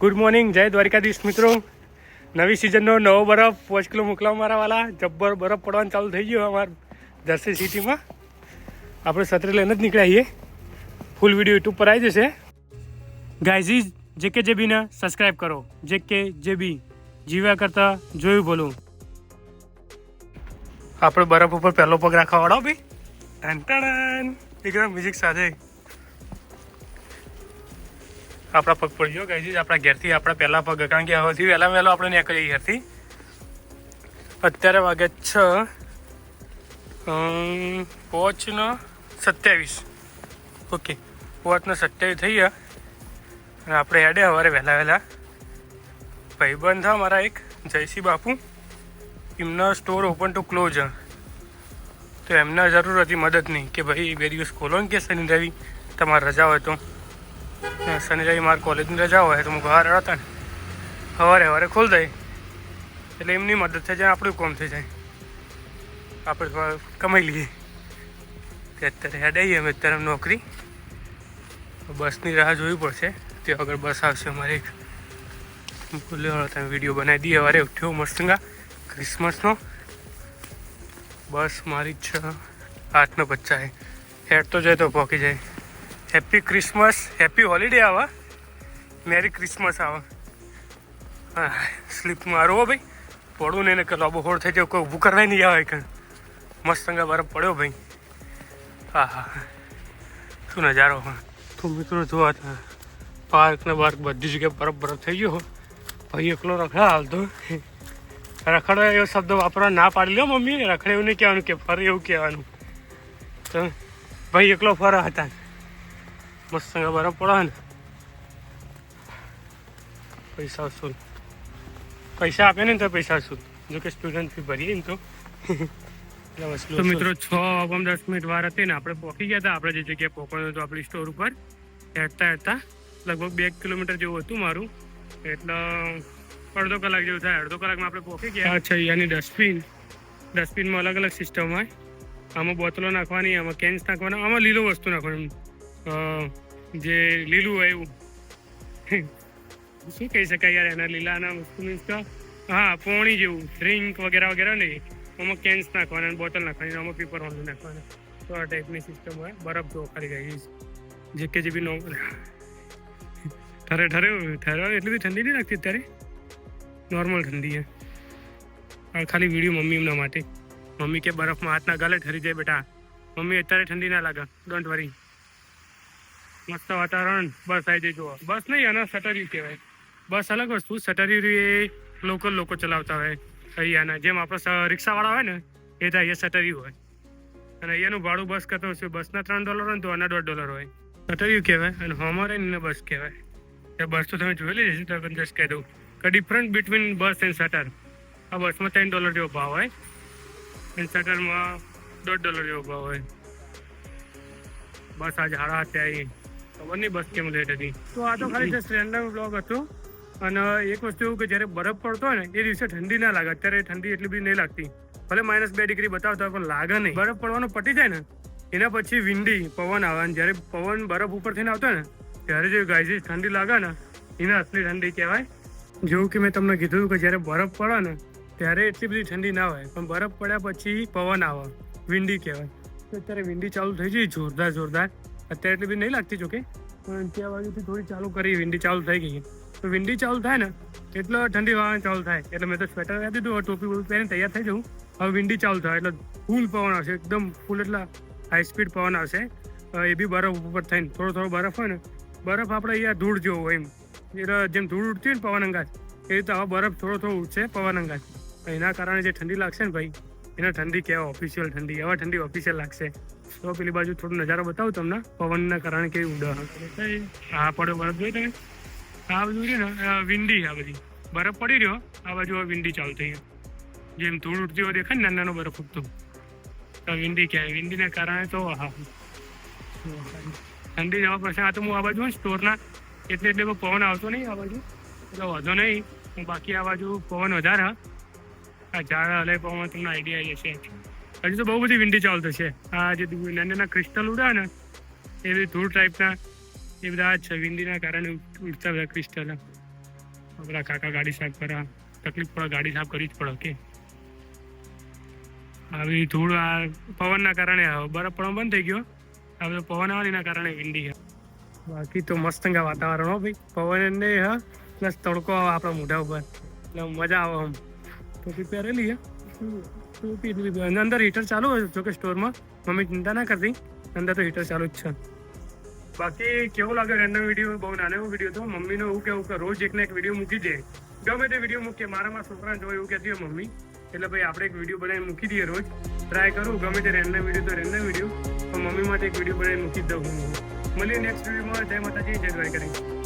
Good morning જય દ્વારિકાધીશ મિત્રો. નવી સિઝનનો નવો બરફ, પાંચ કિલો મોકલાવ મારા વાલા. જબ્બર બરફ પડવાનું ચાલુ થઈ ગયો અમારા જર્સી સિટીમાં આપણે સત્રે લઈને જ નીકળ્યા છીએ. ફૂલ વીડિયો યુટ્યુબ પર આવી જશે. ગાયઝી જે કે જે બીને સબસ્ક્રાઈબ કરો. જે કે જે બી જીવ્યા કરતાં જોયું બોલું. આપણે બરફ ઉપર પહેલો પગ રાખવા વાળો ભાઈ. ટન ટન એકદમ મ્યુઝિક સાથે. આપણા પગ પડી ગયો ગાઈઝીસ આપણા ઘેરથી આપણા પહેલા પગ, કારણ કે હવેથી વહેલા વહેલો આપણે નીકળીએ ઘેરથી. અત્યારે વાગે છ પોચનો સત્યાવીસ. ઓકે પોચનો સત્યાવીસ થઈ ગયા. અને આપણે હેડે સવારે વહેલા વહેલા. ભાઈબંધ હતા મારા એક, જયસિંહ બાપુ. એમનો સ્ટોર ઓપન ટુ ક્લોઝ તો એમને જરૂર હતી મદદની, કે ભાઈ બે દિવસ ખોલો ને કે શનિ રવિ, તમારે રજા હોય તો. ને શનિ રવિ મારે કોલેજની રજા હોય તો હું ઘર હતા ને. સવારે સવારે ખોલી દઈ. એટલે એમની મદદ થઈ જાય, આપણું કોમ થઈ જાય. આપણે કમાઈ લઈએ. તે અત્યારે આવીએ અમે, અત્યારે નોકરી. બસની રાહ જોવી પડશે. તે આગળ બસ આવશે અમારે એક. ખુલ્લો તમે વીડિયો બનાવી દઈએ અવારે ઉઠ્યો મસ્તંગા ક્રિસમસનો બસ મારી છે, આઠનો પચાસ હેડ તો જાય તો પહોંચી જાય. હેપી ક્રિસમસ હેપી હોલિડે આવે. મેરી ક્રિસમસ આવે. હા સ્લીપ મારો ભાઈ. પડું ને એને કે હોળ થઈ જાય કોઈ ઊભું કરવા નહીં આવે કે મસ્ત સંગા બરફ પડ્યો ભાઈ. હા હા શું નજારો તો મિત્રો જોવા પાર્ક ને બાર્ક બધી જગ્યાએ બરફ બરફ થઈ ગયો ભાઈ, એકલો રખડા હાલતો. રખડો એવો શબ્દ વાપરવા ના પાડી લ્યો મમ્મી. રખડે એવું નહીં કહેવાનું કે ફરે એવું કહેવાનું. તો, ભાઈ, એકલો ફરા હતા. મસ્ત બરફ પડે ને. પૈસા વસૂલ પૈસા આપે ને તો પૈસા વસૂલ જો કે સ્ટુડન્ટ ફી ભરીએ ને તો. તો મિત્રો છ ઓગમ દસ મિનિટ વાર હતી ને આપણે પહોંચી ગયા હતા. આપણે જે જગ્યાએ પહોંચવાનું હતું આપણી સ્ટોર ઉપર. હેઠતા હેઠતા લગભગ બે કિલોમીટર જેવું હતું મારું. એટલે અડધો કલાક જેવું થાય. અડધો કલાકમાં આપણે પહોંચી ગયા. અચ્છા અહીંયાની ડસ્ટબિન ડસ્ટબિનમાં અલગ અલગ સિસ્ટમ હોય. આમાં બોટલો નાખવાની આમાં કેન્સ નાખવાના આમાં લીલો વસ્તુ નાખવાનું. જે લીલું હોય એવું શું કહી શકાય યાર એના લીલાના વસ્તુ મીન્સ કે હા પોણી જેવું ડ્રિંક વગેરે વગેરે નહીં આમાં કેન્સ નાખવાના બોટલ નાખવાની આમાં પેપર વાળું નાખવાના તો આ ટાઈપની સિસ્ટમ હોય બરફ જો ખાલી ગઈ જે કે જે બી નો ઠરે ઠરે ઠરે એટલી બધી ઠંડી નહીં લાગતી અત્યારે નોર્મલ ઠંડી છે આ ખાલી વીડિયો મમ્મી એમના માટે મમ્મી કે બરફમાં હાથ ના ગાલે ઠરી જાય બેટા મમ્મી અત્યારે ઠંડી ના લાગે ડોન્ટ વરી મસ્ત વાતાવરણ, બસ આવી જોવા બસ નહીં, આના સટરી કહેવાય. બસ અલગ વસ્તુ સટરી એ લોકલ લોકો ચલાવતા હોય. અહીંયાના, જેમ આપણે રિક્ષાવાળા હોય ને, એ તો અહીંયા સટરી હોય. અને અહીંયાનું ભાડું બસ કરતો હશે બસના ત્રણ ડોલર હોય તો આના દોઢ ડોલર હોય. સટર્યું કહેવાય અને હોમર એને બસ કહેવાય. એ બસ તો તમે જોઈ લેજો તો જસ્ટ કહી દઉં. કે ડિફરન્ટ બિટવીન બસ એન્ડ સટર આ બસમાં ત્રણ ડોલર જેવો ભાવ હોય અને સટરમાં દોઢ ડોલર જેવો ભાવ હોય. બસ આજે હાડા આવી ખબર નહીં બસ કેમ લેટ હતી. તો આ તો ખાલી જસ્ટ રેન્ડમ બ્લોગ હતો. અને એક વસ્તુ એવું કે જ્યારે બરફ પડતો હોય ને એ દિવસે ઠંડી ના લાગે. અત્યારે ઠંડી એટલી બધી નહીં લાગતી. ભલે માઇનસ બે ડિગ્રી બતાવતા હોય પણ લાગે નહીં. બરફ પડવાનો પટી જાય ને એના પછી વિંડી પવન આવે. અને જ્યારે પવન બરફ ઉપર થઈને આવતો ને ત્યારે જે ગાયજી ઠંડી લાગે ને એને અસલી ઠંડી કહેવાય. જેવું કે મેં તમને કીધું કે જ્યારે બરફ પડે ને ત્યારે એટલી બધી ઠંડી ના હોય. પણ બરફ પડ્યા પછી પવન આવે. વિંડી કહેવાય. તો અત્યારે વિંડી ચાલુ થઈ ગઈ. જોરદાર જોરદાર. અત્યારે એટલી બધી નહીં લાગતી જોકે, પણ ત્યાં બાજુથી થોડી ચાલુ કરી, વિંડી ચાલુ થઈ ગઈ તો વિંડી ચાલુ થાય ને, એટલે ઠંડી હવા ચાલુ થાય. એટલે મેં તો સ્વેટર આપી દીધું ટોપી બોપી પહેરીને તૈયાર થઈ જવું. હવે વિંડી ચાલુ થાય, એટલે ફૂલ પવન આવશે, એકદમ ફૂલ એટલા હાઈ સ્પીડ પવન આવશે. એ બી બરફ ઉપર થઈને, થોડો થોડો બરફ હોય ને, બરફ આપણે અહીંયા ધૂળ જેવો હોય એમ. એટલે જેમ ધૂળ ઉડતી હોય ને પવન અંગાજ, એ રીતે હવે બરફ થોડો થોડો ઉડશે પવન અંગાજ. એના કારણે જે ઠંડી લાગશે ને ભાઈ એને ઠંડી કહેવાય ઓફિશિયલ ઠંડી. હવે ઠંડી ઓફિશિયલ લાગશે. તો પેલી બાજુ થોડો નજારો બતાવું તમને, પવનના કારણે કેવી ઉડે હા પડ્યો બરફ જોઈ તમે? આ બધું છે ને વિંડી આ બધી. બરફ પડી રહ્યો, આ બાજુ વિંડી ચાલુ થઈ. જેમ ધૂળ ઉડતી હોય દેખાય નાનો નાનો બરફ ઉગતો વિંડી કહેવાય. વિંડીના કારણે તો, હા. ઠંડી જવા પછી આ તો હું આ બાજુ સ્ટોરના, એટલે એટલે પવન આવતો નહીં આ બાજુ. એટલે વાંધો નહીં. હું બાકી આ બાજુ પવન વધારે. હા. આ ઝાડ હલે પવન તમને આઈડિયા આવી જશે. હજુ તો બહુ બધી વિંડી ચાલુ થશે આ જે નાના નાના ક્રિસ્ટલ ઉડ્યા ને, એ બધી ધૂળ ટાઈપના એ બધા છે. વિંડીના કારણે ઉડતા બધા ક્રિસ્ટલ બધા કાકા ગાડી સાફ કરા તકલીફ પડે, ગાડી સાફ કરવી જ પડે કે આવી ધૂળ આ પવનના કારણે બરફ પડવા બંધ થઈ ગયો, આ તો પવન આવે કારણે વિંડી છે. બાકી તો મસ્ત અંગા વાતાવરણ હો ભાઈ. પવન ને હા, પ્લસ તડકો આવે આપણા મોઢા ઉપર. એટલે મજા આવે આમ. ટોપી પહેરેલી છે ટોપી એટલી. અને અંદર હીટર ચાલુ હોય જો કે સ્ટોરમાં મમ્મી ચિંતા ના કરતી અંદર તો હીટર ચાલુ જ છે બાકી કેવું લાગે એનો વીડિયો બહુ નાનો એવો વીડિયો હતો મમ્મીનો એવું કેવું કે રોજ એક ને એક વીડિયો મૂકી દે। ગમે તે વીડિયો મૂકીએ મારા મારા છોકરાને જોવે એવું કહેતી હોય મમ્મી, એટલે ભાઈ આપણે એક વીડિયો બનાવીને મૂકી દઈએ રોજ. ટ્રાય કરું, ગમે તે રેન્ડમ વીડિયો તો રેન્ડમ વીડિયો પણ મમ્મી માટે એક વીડિયો બનાવીને મૂકી દઉં હું. મળીએ નેક્સ્ટ વિડીયોમાં જય માતાજી, જય દ્વારકાધીશ.